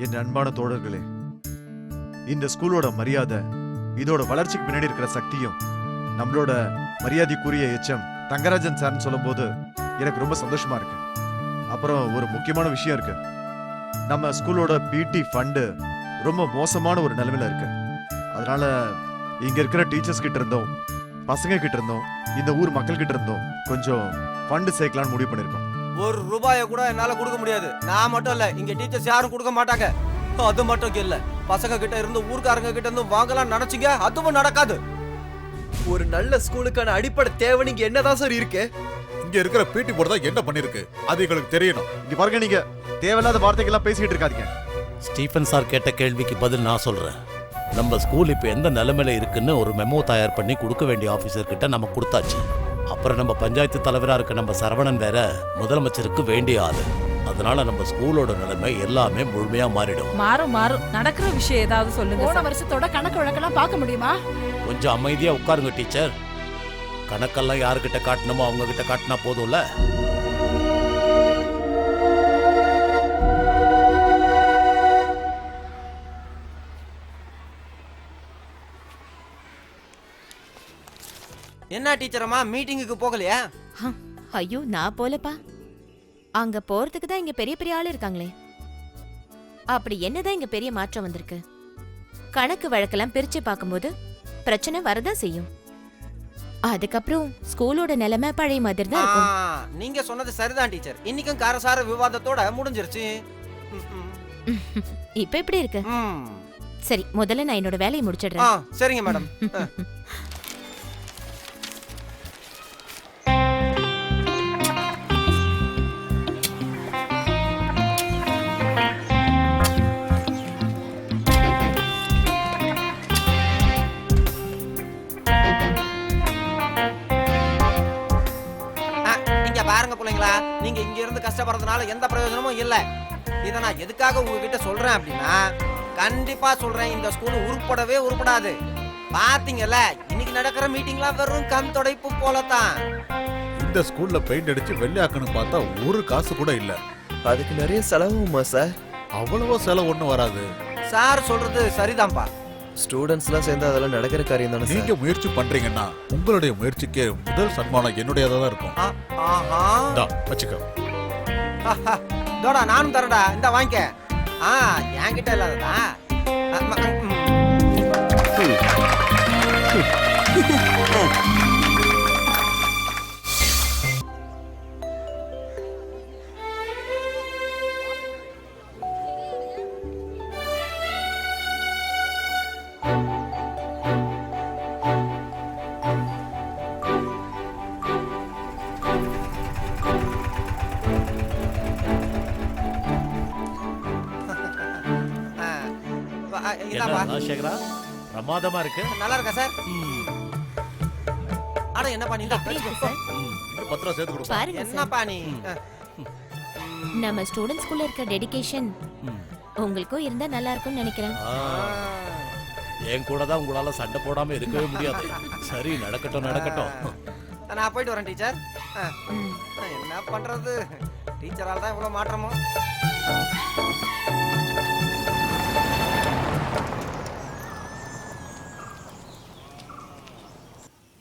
என் அன்பான தோழர்களே இந்த ஸ்கூலோட மரியாதை இதோட வளர்ச்சிக்கு பின்னாடி இருக்கிற சக்தியும் நம்மளோட மரியாதைக்குரிய எச்எம் தங்கராஜன் சார்னு சொல்லும்போது எனக்கு ரொம்ப சந்தோஷமா இருக்கு. அப்புறம் ஒரு முக்கியமான விஷயம் இருக்கு. நம்ம ஸ்கூலோட பிடி ஃபண்டு ரொம்ப மோசமான ஒரு நிலைமையில இருக்கு. அதனால இங்க இருக்கிற டீச்சர்ஸ் கிட்ட இருந்தோம் பசங்க கிட்ட இருந்தோம் இந்த ஊர் மக்கள் கிட்ட இருந்தோம் கொஞ்சம் ஃபண்டு சேர்க்கலாம்னு முடிவு பண்ணியிருக்கோம். ஒரு ரூபாய கூட என்னால கொடுக்க முடியாது. நான் மட்டும் இல்ல இங்க டீச்சர்ஸ் யாரும் கொடுக்க மாட்டாங்க. அது மட்டும் இல்ல பசங்க கிட்ட இருந்து ஊர்க்காரங்க கிட்ட இருந்து வாங்கலாம் நினைச்சீங்க அதுவும் நடக்காது. ஒரு நல்ல ஸ்கூலுக்கான அடிப்படை தேவை நீங்க என்னதான் சார் இருக்கு? இங்க இருக்கிற பிடி போர்டு தான் என்ன பண்ணிருக்கு? அது எங்களுக்கு தெரியணும். இங்க பாருங்க நீங்க தேவையில்லாத வார்த்தைகள்லாம் பேசிக்கிட்டு இருக்காதீங்க. ஸ்டீஃபன் சார் கேட்ட கேள்விக்கு பதில் நான் சொல்றேன். நம்ம ஸ்கூல் இப்போ எந்த நிலைமையில இருக்குன்னு ஒரு மெமோ தயார் பண்ணி கொடுக்க வேண்டிய ஆஃபீஸர் கிட்ட நம்ம கொடுத்தாச்சு. அப்புறம் நம்ம பஞ்சாயத்து தலைவரா இருக்க நம்ம சரவணன் வேற முதலமைச்சருக்கு வேண்டிய ஆளு. அதனால நம்ம ஸ்கூலோட நிலைமை எல்லாமே முழுமையா மாறிடும். மாறும் மாறும். நடக்கிற விஷயம் ஏதாவது சொல்லுங்க போன. வருஷத்தோட கணக்கு வழக்கெல்லாம் பார்க்க முடியுமா? கொஞ்சம் அமைதியா உட்காருங்க டீச்சர். கணக்கெல்லாம் யாருக்கிட்ட காட்டணுமோ அவங்க கிட்ட காட்டினா போதும்ல? என்ன டீச்சரம்மா மீட்டிங்குக்கு போகலையா? ஐயோ நான் போலப்பா. அங்க போறதுக்கு தான் இங்க பெரிய பெரிய ஆள் இருக்காங்களே. அப்படி என்னதான் இங்க பெரிய மாற்றம் வந்திருக்கு? கணக்கு வழக்கெல்லாம் பிரிச்சு பார்க்கும்போது பிரச்சனை வரதான் செய்யும். அதுக்கப்புறம் ஸ்கூலோட நிலைமை பழைய மாதிரி தான் இருக்கும். நீங்க சொன்னது சரிதான் டீச்சர். இன்னைக்கும் காரசார விவாதத்தோட முடிஞ்சிருச்சு. இப்ப எப்படி இருக்கு. சரி முதல்ல நான் என்னோட வேலையை முடிச்சிடுறேன். சரிங்க மேடம். பாருங்க பிள்ளைங்களா நீங்க இங்க இருந்து கஷ்டப்படுறதுனால எந்த பிரயோஜனமும் இல்ல. இத நான் எதுக்காக உங்ககிட்ட சொல்றேன் அப்படின்னா கண்டிப்பா சொல்றேன் இந்த ஸ்கூல் உருப்படவே உருப்படாது. பாத்தீங்கல்ல இன்னைக்கு நடக்கிற மீட்டிங்லாம் வெறும் கண் தொடைப்பு போலதான் இந்த ஸ்கூல்ல பெயிண்ட் அடிச்சு வெள்ளையாக்கணும் பார்த்தா ஒரு காசு கூட இல்ல. அதுக்கு நிறைய செலவுமா சார் அவ்வளவோ செலவு ஒண்ணும் வராது. சார் சொல்றது சரிதான்ப்பா. ஸ்டூடெண்ட்ஸ்லாம் சேர்ந்து அதெல்லாம் நடக்கிற காரியம் தானே நீங்க சார். முயற்சி பண்றீங்கன்னா உங்களுடைய முயற்சிக்கு முதல் சன்மானம் என்னுடையதா தான் இருக்கும். ஆ, ஆஹா. இந்தா, வச்சுக்கோ. தோடா நானும் தரடா இந்த வாங்கிக்க. ஆ என்கிட்ட இல்லாததா? ம, ம். என்ன ராஜசேகரா பிரமாதமா இருக்கு. நல்லா இருக்கா சார்? அட என்னப்பா நீ? பத்து ரூபா சேர்த்து கொடுப்பா. பாருங்க சார். என்னப்பா நீ? நம்ம ஸ்டூடெண்ட்ஸ்குள்ள இருக்க டெடிகேஷன். உங்களுக்கும் இருந்தா நல்லா இருக்கும்னு நினைக்கிறேன். என் கூட தான் உங்களால சண்டை போடாம இருக்கவே முடியாது. சரி நடக்கட்டும் நடக்கட்டும். நான் போயிட்டு வரேன் டீச்சர். என்ன பண்றது? டீச்சரால தான் இவ்வளவு மாற்றமோ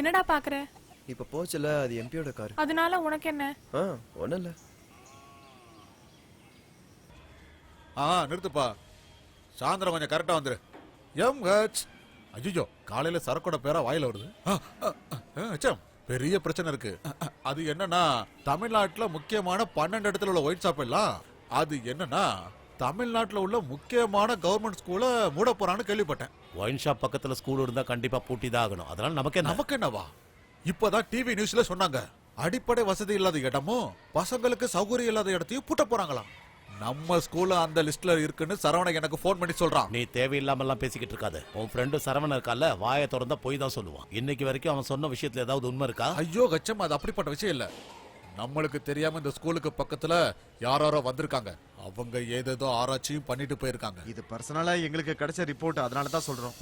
என்னடா பாக்குற? இப்ப போச்சுல அது எம்பியோட கார். அதனால உனக்கு என்ன? ஆ இல்ல ஆ நிறுத்துப்பா. சாயந்தரம் கொஞ்சம் கரெக்டா வந்துரு. எம் ஹெச் ஐயோ காலையில சரக்கோட பேரா வாயில வருது. ஆ, ஆ, ஆ, அச்சம், பெரிய பிரச்சனை இருக்கு. அது என்னன்னா தமிழ்நாட்டுல முக்கியமான பன்னெண்டு இடத்துல உள்ள ஒயிட் ஷாப் எல்லாம் அது என்னன்னா தமிழ்நாட்டுல உள்ள முக்கியமான கவர்மெண்ட் ஸ்கூல மூட போறான்னு கேள்விப்பட்டேன். ஒயின் ஷாப் பக்கத்துல ஸ்கூல் இருந்தா கண்டிப்பா பூட்டி தான் ஆகணும். அதனால நமக்கு என்ன நமக்கு என்னவா இப்பதான் டிவி நியூஸ்ல சொன்னாங்க. அடிப்படை வசதி இல்லாத இடமும் பசங்களுக்கு சௌகரியம் இல்லாத இடத்தையும் பூட்ட போறாங்களாம். நம்ம ஸ்கூல்ல அந்த லிஸ்ட்ல இருக்குன்னு சரவணன் எனக்கு ஃபோன் பண்ணி சொல்றான். நீ தேவையில்லாம எல்லாம் பேசிக்கிட்டு இருக்காத. உன் ஃப்ரெண்டு சரவணன் இருக்கால வாயை திறந்தா போய் தான் சொல்லுவான். இன்னைக்கு வரைக்கும் அவன் சொன்ன விஷயத்துல ஏதாவது உண்மை இருக்கா? ஐயோ கச்சம் அது அப்படிப்பட்ட விஷயம் இல்ல. நம்மளுக்கு தெரியாம இந்த ஸ்கூலுக்கு பக்கத்துல யாரோ வந்திருக்காங்க. அவங்க ஏதேதோ ஆராய்ச்சியும் பண்ணிட்டு போயிருக்காங்க. இது பர்சனலா எங்களுக்கு கிடைச்ச ரிப்போர்ட் அதனால தான் சொல்றோம்.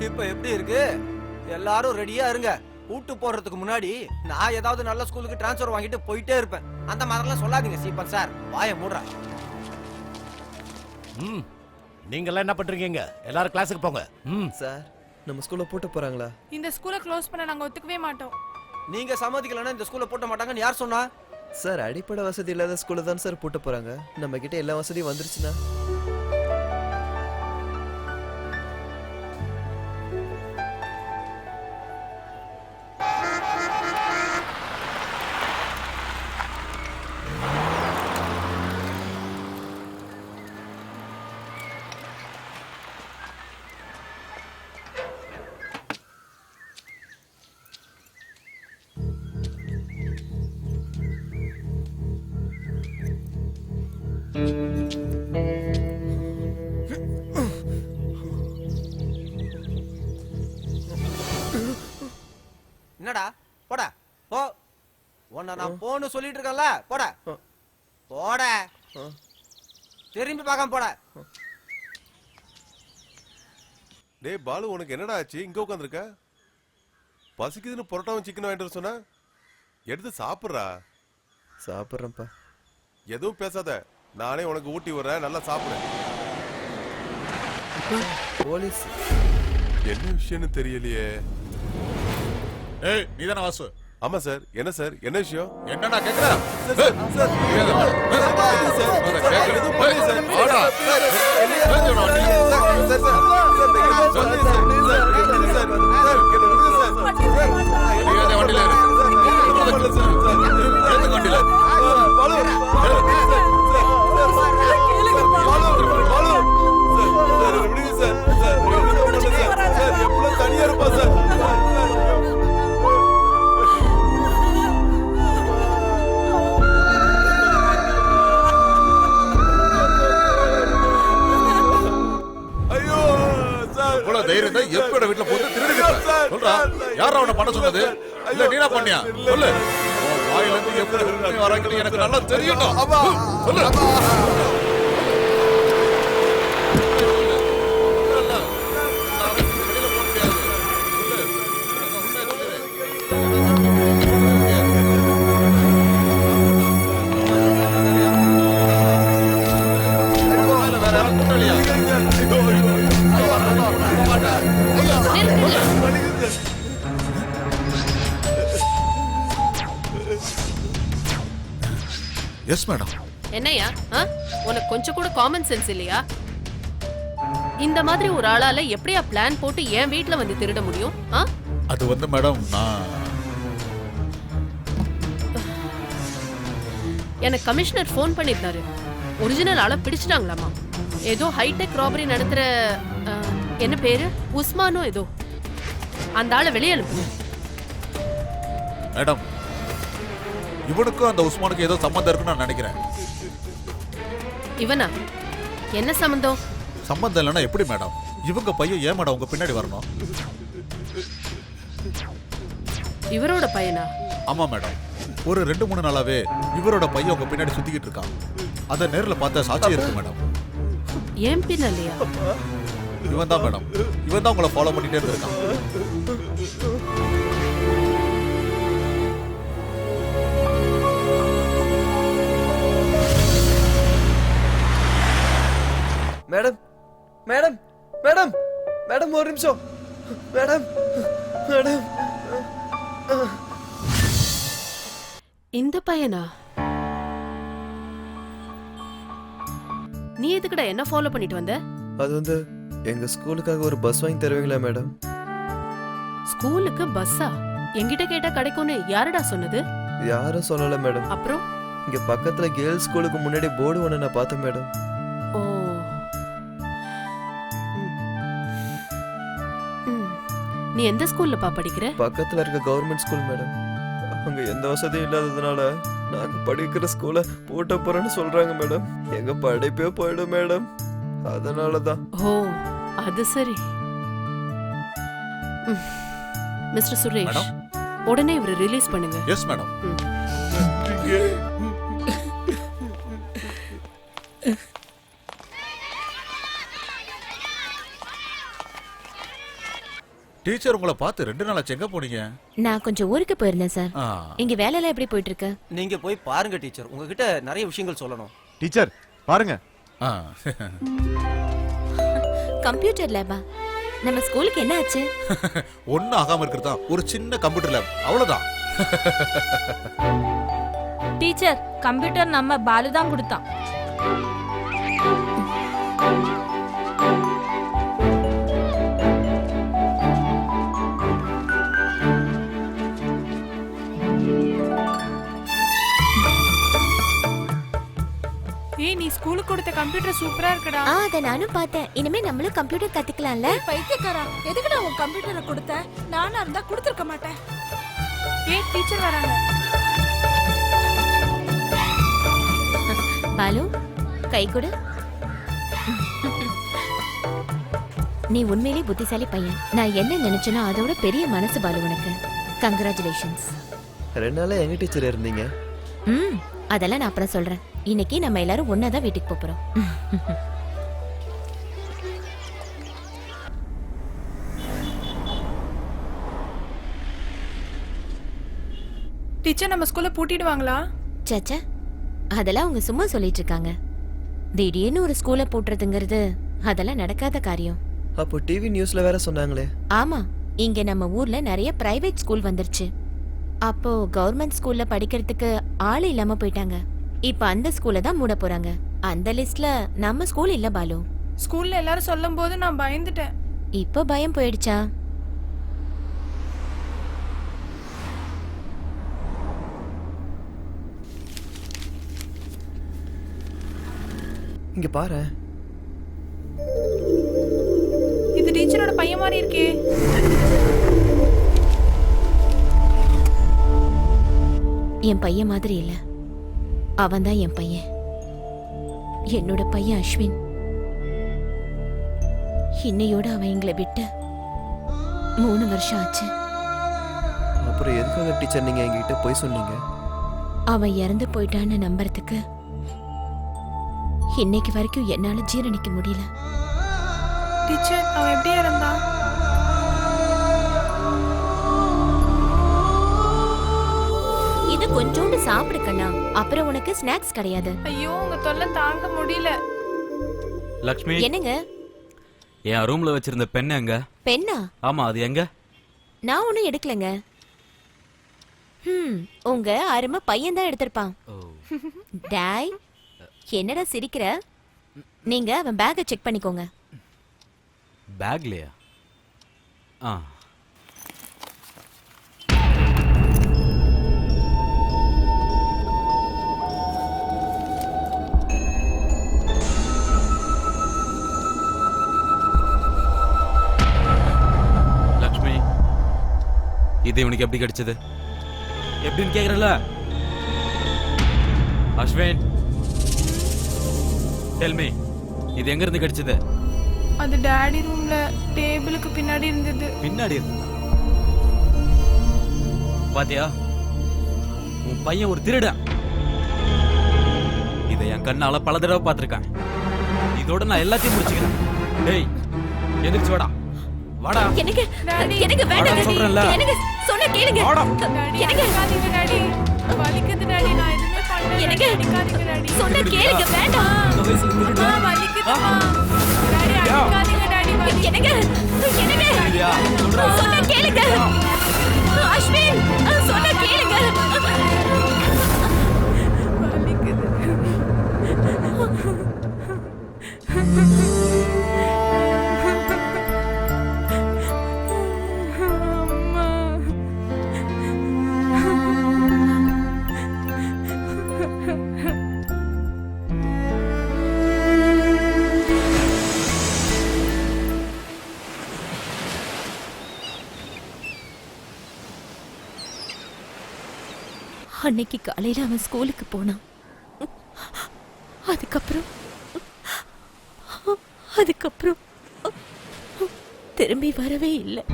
இப்ப எப்படி இருக்கு? எல்லாரும் ரெடியா இருங்க. கூட்டு போறதுக்கு முன்னாடி நான் ஏதாவது நல்ல ஸ்கூலுக்கு டிரான்ஸ்ஃபர் வாங்கிட்டு போயிட்டே இருப்பேன். அந்த மாதிரிலாம் சொல்லாதீங்க சீப்பன் சார். வாயை மூடுறேன் ம். நீங்கெல்லாம் என்ன பண்றீங்க? எல்லாரும் கிளாஸுக்கு போங்க. ம். சார் நம்ம ஸ்கூல்ல போட்டு போறாங்களா? இந்த ஸ்கூலை க்ளோஸ் பண்ண நாங்க ஒத்துக்கவே மாட்டோம். நீங்க சம்மதிக்கலன்னா இந்த ஸ்கூல்ல போட்ட மாட்டாங்கன்னு யார் சொன்னா? சார் அடிப்படை வசதி இல்லாத ஸ்கூல்ல தான் சார் போட்டு போறாங்க. நம்ம கிட்ட எல்லா வசதியும் வந்துருச்சுன்னா? உன்னை நான் போன்னு சொல்லிட்டு இருக்கேன்ல போடா. போட. திரும்பி பார்க்காம போட. டேய் பாலு உனக்கு என்னடா ஆச்சு? இங்க உட்காந்துருக்க பசிக்குதுன்னு புரோட்டாவும் சிக்கன் வாங்கிட்டு வர சொன்னா? எடுத்து சாப்பிட்றா. சாப்பிட்றேன்ப்பா. எதுவும் பேசாத. நானே உனக்கு ஊட்டி விடுறேன். நல்லா சாப்பிடு. போலீஸ். என்ன விஷயம்னு தெரியலையே. ஏய் நீ தானே வாசு? ஆமா சார் என்ன சார் என்ன விஷயம் என்ன நான் இவ்வளவு தைரியம் தான் எப்பயோட வீட்டுல போட்டு திருடுகிட்ட சொல்றா? யாரா அவனை பண்ண சொன்னது? இல்ல நீனா பண்ணியா? சொல்லு. உன் வாயில இருந்து எப்படி வராங்கன்னு எனக்கு நல்லா தெரியட்டும் சொல்லு. எஸ் மேடம் என்னையா? உனக்கு கொஞ்சம் கூட காமன் சென்ஸ் இல்லையா? இந்த மாதிரி ஒரு ஆளால எப்படியா பிளான் போட்டு என் வீட்ல வந்து திருட முடியும்? அது வந்து மேடம் நான் எனக்கு கமிஷனர் ஃபோன் பண்ணிருந்தாரு. ஒரிஜினல் ஆளை பிடிச்சிட்டாங்களாமா? ஏதோ ஹைடெக் ராபரி நடத்துற ஆ, என்ன பேரு? உஸ்மானோ ஏதோ. அந்த ஆளை வெளியே அனுப்புங்க மேடம் இவனுக்கும் அந்த உஸ்மானுக்கும் ஏதோ சம்மந்தம் இருக்குன்னு நான் நினைக்கிறேன். இவனா? என்ன சம்மந்தம் சம்மந்தம் இல்லைன்னா எப்படி மேடம் இவங்க பையன் ஏன் மேடம் உங்க பின்னாடி வரணும்? இவரோட பையனா? ஆமா மேடம் ஒரு ரெண்டு மூணு நாளாவே இவரோட பையன் உங்க பின்னாடி சுத்திக்கிட்டு இருக்கான். அதை நேர்ல பார்த்த சாட்சி இருக்கு மேடம் ஏன் பின்னலையா? இவன் தான் மேடம் இவன் தான் உங்களை ஃபாலோ பண்ணிட்டே இருந்திருக்கான். ஒரு நிமிஷம். Madam madam. இந்த பையனா? நீ எதுக்குடா என்ன ஃபாலோ பண்ணிட்டு வந்த? அது வந்து எங்க ஸ்கூலுக்காக ஒரு பஸ் வாங்கி தருவீங்களா மேடம்? ஸ்கூலுக்கு பஸ்ஸா என்கிட்ட கேட்டா கிடைக்கும்னு யாருடா சொன்னது? யாரும் சொல்லல மேடம். அப்புறம்? இங்க பக்கத்துல கேர்ள்ஸ் ஸ்கூலுக்கு முன்னாடி போர்டு ஒன்று நான் பார்த்தேன் மேடம். நீ எந்த ஸ்கூல்லப்பா படிக்கிற? பக்கத்துல இருக்க கவர்மெண்ட் ஸ்கூல் மேடம் அங்க எந்த வசதியும் இல்லாததுனால நாங்க படிக்கிற ஸ்கூலை பூட்ட போறேன்னு சொல்றாங்க மேடம் எங்க படிப்பே போயிடும் மேடம் அதனால தான் ஓ அது சரி. ம். Mister Suresh madam. உடனே இவரை ரிலீஸ் பண்ணுங்க. எஸ் மேடம் டீச்சர் உங்களை பார்த்து ரெண்டு நாளாச்சு எங்க போனீங்க? நான் கொஞ்சம் ஊருக்கு போயிருந்தேன் சார். ஆ, இங்க வேலையெல்லாம் எப்படி போயிட்டு இருக்கு நீங்க போய் பாருங்க டீச்சர். உங்ககிட்ட நிறைய விஷயங்கள் சொல்லணும். டீச்சர் பாருங்க. ஆ. கம்ப்யூட்டர் லேபா? நம்ம ஸ்கூலுக்கு என்ன ஆச்சு? ஒன்றும் ஆகாம இருக்கிறதா ஒரு சின்ன கம்ப்யூட்டர் லேப். அவ்வளவுதான். டீச்சர் கம்ப்யூட்டர் நம்ம பாலு தான் கொடுத்தான். கம்ப்யூட்டர் சூப்பரா இருக்குடா. ஆ அதை நானும் பார்த்தேன். இனிமே நம்மளும் கம்ப்யூட்டர் கத்துக்கலாம்ல? பைத்தியக்காரா எதுக்கு நான் உன் கம்ப்யூட்டரை கொடுத்தேன் நானா இருந்தா கொடுத்துருக்க மாட்டேன். ஏய் டீச்சர் வராங்க. பாலு கை கொடு. நீ உண்மையிலேயே புத்திசாலி பையன். நான் என்ன நினைச்சேனோ அதோட பெரிய மனசு பாலு உனக்கு. கங்க்ராச்சுலேஷன்ஸ் ரெண்டு நாளா எங்க டீச்சர் இருந்தீங்க? ம் அதெல்லாம் நான் அப்புறம் சொல்றேன். இன்னைக்கு நம்ம எல்லாரும் ஒன்னா தான் வீட்டுக்கு போறோம். டீச்சர் நம்ம ஸ்கூல்ல பூட்டிடுவாங்களா? சச்சா அதெல்லாம் அவங்க சும்மா சொல்லிட்டு இருக்காங்க. திடீர்னு ஒரு ஸ்கூலை போட்டுறதுங்கிறது அதெல்லாம் நடக்காத காரியம். அப்போ டிவி நியூஸ்ல வேற சொன்னாங்களே. ஆமா இங்க நம்ம ஊர்ல நிறைய பிரைவேட் ஸ்கூல் வந்துருச்சு. அப்போ கவர்மெண்ட் ஸ்கூல்ல படிக்கிறதுக்கு ஆள் இல்லாம போயிட்டாங்க. இப்ப அந்த ஸ்கூல்ல தான் மூட போறாங்க. அந்த லிஸ்ட்ல நம்ம ஸ்கூல் இல்ல பாலு. ஸ்கூல்ல எல்லாரும் சொல்லும் போது நான் பயந்துட்டேன். இப்போ பயம் போயிடுச்சா? இங்க பாரு. இது டீச்சரோட பையன் மாதிரி இருக்கே. என் பையன் மாதிரி இல்ல. அவன் தான் என் பையன். என்னோட பையன் அஸ்வின். இன்னையோட அவன் எங்களை விட்டு மூணு வருஷம் ஆச்சு. அப்புறம் எதுக்காக டீச்சர் நீங்க எங்ககிட்ட போய் சொன்னீங்க? அவன் இறந்து போயிட்டான்னு நம்புறதுக்கு இன்னைக்கு வரைக்கும் என்னால ஜீரணிக்க முடியல. டீச்சர் அவன் எப்படி இருந்தான்? இது கொஞ்சோண்டு சாப்பிடு கண்ணா. அப்புறம் உனக்கு ஸ்நாக்ஸ் கிடையாது. ஐயோ உங்க தொல்லை தாங்க முடியல. லக்ஷ்மி. என்னங்க? என் ரூம்ல வச்சிருந்த பென் எங்க? பெண்ணா? ஆமா அது எங்க? நான் ஒன்றும் எடுக்கலங்க. ம் உங்க அருமை பையன் தான் எடுத்திருப்பான். டாய் என்னடா சிரிக்கிற? நீங்க அவன் பேக்கை செக் பண்ணிக்கோங்க. பேக்லயா ஆ. இது இவனுக்கு எப்படி கிடைச்சது? எப்படின்னு கேக்குறல அஸ்வின் டெல் மீ இது எங்க இருந்து கிடைச்சது? அது டாடி ரூம்ல டேபிளுக்கு பின்னாடி இருந்தது. பின்னாடி இருந்தா பாத்தியா? உன் பையன் ஒரு திருடன் இதை என் கண்ணால பல தடவை பார்த்திருக்கேன். இதோட நான் எல்லாத்தையும் முடிச்சுக்கிறேன். டேய் எந்திரிச்சு வாடா. வாடா. எனக்கு. எனக்கு வேண்டாம் சொல்றேன்ல. எனக்கு சொன்ன கேளுங்க. எனக்கு அடிக்காதீங்க டாடி. வலிக்குது டாடி. நான் எதுவுமே பண்ணல எனக்கு அடிக்காதீங்க டாடி. சொன்ன கேளுங்க வேண்டாம். அம்மா வலிக்குதுமா டாடி. அடிக்காதீங்க டாடி. எனக்கு எனக்கு? சொல்றேன். சொன்ன கேளுங்க. அஸ்வின். அன்னைக்கு காலையில அவன் ஸ்கூலுக்கு போனான். அதுக்கப்புறம் அதுக்கப்புறம் திரும்பி வரவே இல்லை.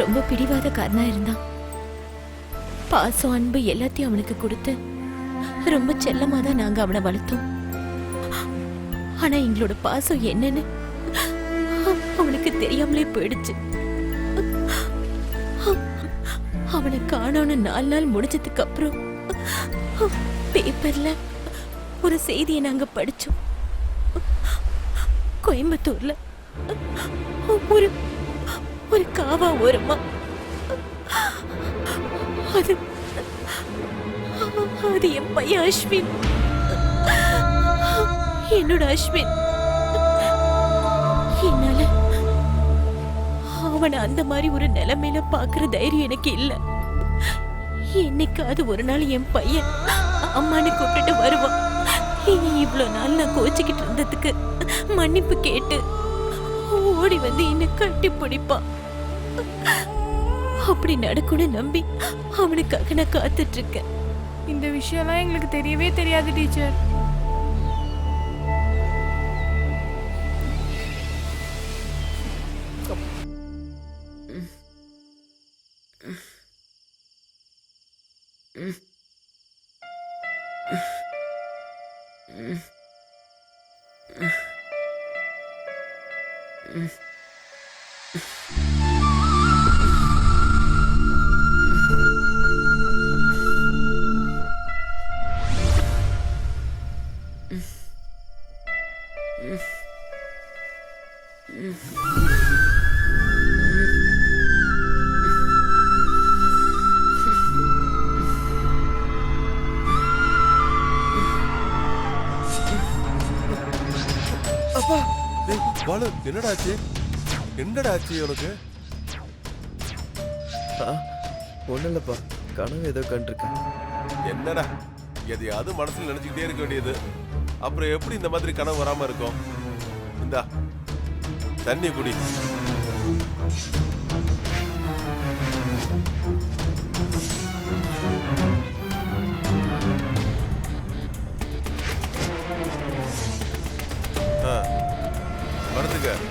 ரொம்ப பிடிவாதக்காரனா இருந்தான். பாசம் அன்பு எல்லாத்தையும் அவனுக்கு கொடுத்து ரொம்ப செல்லமா தான் நாங்க அவனை வளர்த்தோம். ஆனா எங்களோட பாசம் என்னன்னு அவனுக்கு தெரியாமலே போயிடுச்சு. அவனை காணோன்னு நாலு நாள் முடிஞ்சதுக்கு அப்புறம் பேப்பர்ல ஒரு செய்தியை நாங்க படிச்சோம். கோயம்புத்தூர்ல ஒரு ஒரு காவா ஓரமா. அது அது என் பையன் அஸ்வின். என்னோட அஸ்வின். என்னால அவனை அந்த மாதிரி ஒரு நிலைமையில பாக்குற தைரியம் எனக்கு இல்ல. என்னைக்காவது ஒரு நாள் என் பையன் அம்மான்னு கூப்பிட்டுட்டு வருவான். இனி இவ்வளவு நாள் நான் கோச்சிக்கிட்டு இருந்ததுக்கு மன்னிப்பு கேட்டு ஓடி வந்து என்னை கட்டி பிடிப்பான். அப்படி நடக்கும்னு நம்பி அவனுக்காக நான் காத்துட்டு இருக்கேன். இந்த விஷயம்லாம் எங்களுக்கு தெரியவே தெரியாது டீச்சர். என்னடா ஆச்சு என்னடா ஆச்சு உனக்கு ஒன்றும் இல்லைப்பா கனவு ஏதோ கண்டிருக்கேன். என்னடா? எதையாவது மனசுல நினைச்சுக்கிட்டே இருக்க வேண்டியது. அப்புறம் எப்படி இந்த மாதிரி கனவு வராம இருக்கும்? இந்தா தண்ணி குடி. ஆ, படுத்துக்க